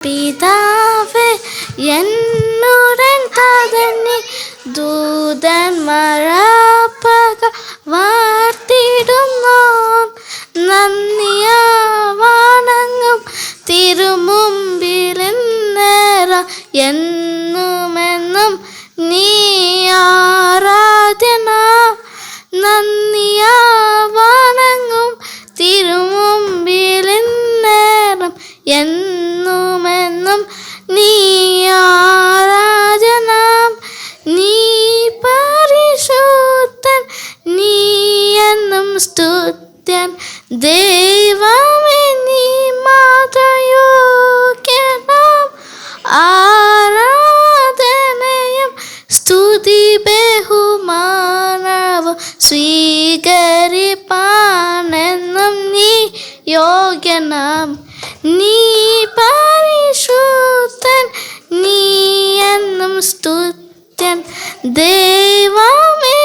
പിതാവേ എന്നുടൻ ദൂതൻ മഴപ്പക വാർത്തിടുന്നു. നന്ദിയാവാണങ്ങും തിരുമുമ്പിലെന്നേറ എന്നുമെന്നും നീ സ്തുത്യൻ ദൈവമേ നീ ആരാധനയും സ്തുതി ബഹുമാനവും സ്വീകരിപ്പാനെന്നും നീ യോഗ്യനാം. നീ പരിശുദ്ധൻ നീ എന്നും സ്തുത്യൻ ദൈവമേ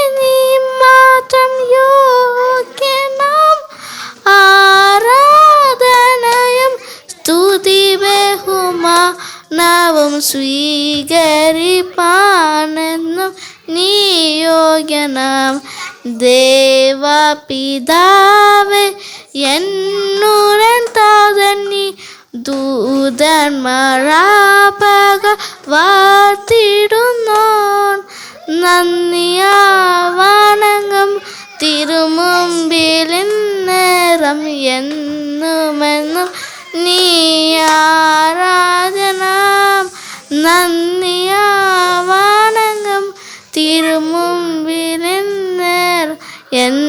ബഹുമാനവും സ്വീകരിപ്പാനെന്നും നീ യോഗ്യനാം ദേവപിതാവേ എന്നുരൻ താതന്നി ദൂതന്മാരാപക വാർത്തിടുന്നോൻ. നന്ദിയ വണങ്ങും തിരുമുമ്പിൽ നേരം എന്നുമെന്നും നീ திரும்பும் விருந்தர் என்